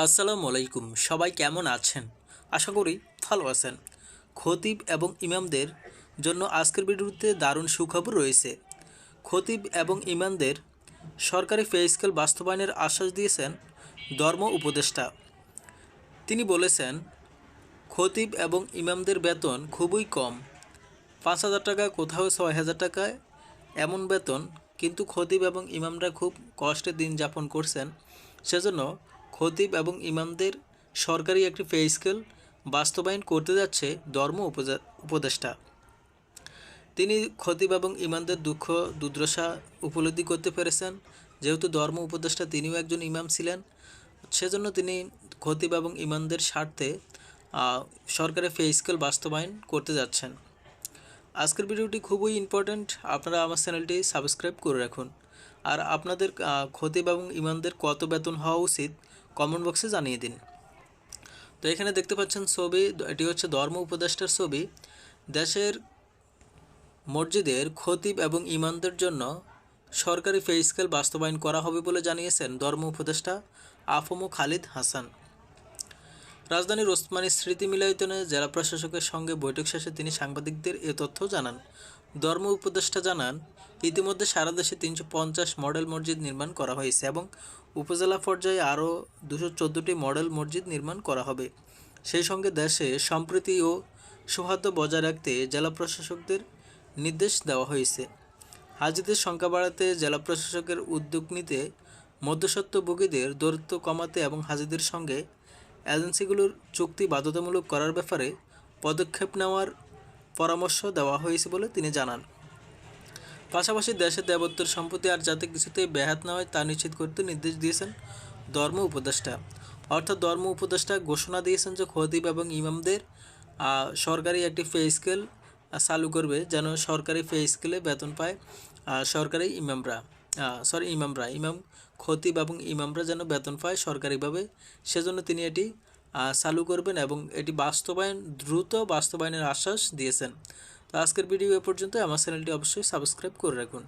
আসসালামু আলাইকুম, সবাই কেমন আছেন? আশা করি ভালো আছেন। খতিব এবং ইমামদের জন্য আজকের ভিডিওতে দারুণ সুখবর রয়েছে। খতিব এবং ইমামদের সরকারি পে স্কেল বাস্তবায়নের আশ্বাস দিয়েছেন ধর্ম উপদেষ্টা। তিনি বলেছেন, খতিব এবং ইমামদের বেতন খুবই কম। পাঁচ হাজার টাকা, কোথাও ছয় হাজার টাকায় এমন বেতন। কিন্তু খতিব এবং ইমামরা খুব কষ্টে দিন যাপন করছেন। সেজন্য খতিব এবং ইমামদের সরকারি একটি পে স্কেল বাস্তবায়ন করতে যাচ্ছে ধর্ম উপদেষ্টা। তিনি খতিব এবং ইমামদের দুঃখ দুর্দশা উপলব্ধি করতে পেরেছেন। যেহেতু ধর্ম উপদেষ্টা তিনিও একজন ইমাম ছিলেন সেজন্য তিনি খতিব এবং ইমামদের স্বার্থে আহ, সরকারি পে স্কেল বাস্তবায়ন করতে যাচ্ছেন। আজকের ভিডিওটি খুবই ইম্পর্ট্যান্ট আপনারা আমার চ্যানেলটি সাবস্ক্রাইব করে রাখুন। আর আপনাদের খতিব এবং ইমামদের কত বেতন হওয়া উচিত কমেন্ট বক্সে জানিয়ে দিন। তো এখানে দেখতে পাচ্ছেন ছবি, এটি হচ্ছে ধর্ম উপদেষ্টার ছবি। দেশের মসজিদের খতিব এবং ইমামদের জন্য সরকারি পে স্কেল বাস্তবায়ন করা হবে বলে জানিয়েছেন ধর্ম উপদেষ্টা আফমু খালিদ হাসান। রাজধানীর ওসমানী স্মৃতি মিলায়তনে জেলা প্রশাসকের সঙ্গে বৈঠক শেষে তিনি সাংবাদিকদের এ তথ্য জানান। ধর্ম উপদেষ্টা জানান ইতিমধ্যে সারা দেশে তিনশো পঞ্চাশ মডেল মসজিদ নির্মাণ করা হয়েছে এবং উপজেলা পর্যায়ে আরও দুশো চোদ্দোটি মডেল মসজিদ নির্মাণ করা হবে। সেই সঙ্গে দেশে সম্প্রীতি ও সৌহার্দ্য বজায় রাখতে জেলা প্রশাসকদের নির্দেশ দেওয়া হয়েছে। হাজিদের সংখ্যা বাড়াতে জেলা প্রশাসকের উদ্যোগ নিতে মধ্যস্বত্বভোগীদের দূরত্ব কমাতে এবং হাজিদের সঙ্গে এজেন্সিগুলোর চুক্তি বাধ্যতামূলক করার ব্যাপারে পদক্ষেপ নেওয়ার পরামর্শ দেওয়া হয়েছে বলে তিনি জানান। পাশাপাশি দেশের দেবত্বের সম্পত্তি আর যাতে কিছুতেই ব্যাহাত না হয় তা নিশ্চিত করতে নির্দেশ দিয়েছেন ধর্ম উপদেষ্টা। অর্থাৎ ধর্ম উপদেষ্টা ঘোষণা দিয়েছেন যে খতিব এবং ইমামদের সরকারি একটি পে স্কেল চালু করবে যেন সরকারি পে স্কেলে বেতন পায় সরকারি ইমামরা সরি ইমামরা, ইমাম খতিব এবং ইমামরা যেন বেতন পায় সরকারিভাবে। সেজন্য তিনি এটি চালু করবেন এবং এটি বাস্তবায়ন, দ্রুত বাস্তবায়নের আশ্বাস দিয়েছেন। তো আজকের ভিডিও এ পর্যন্ত আমার চ্যানেলটি অবশ্যই সাবস্ক্রাইব করে রাখুন।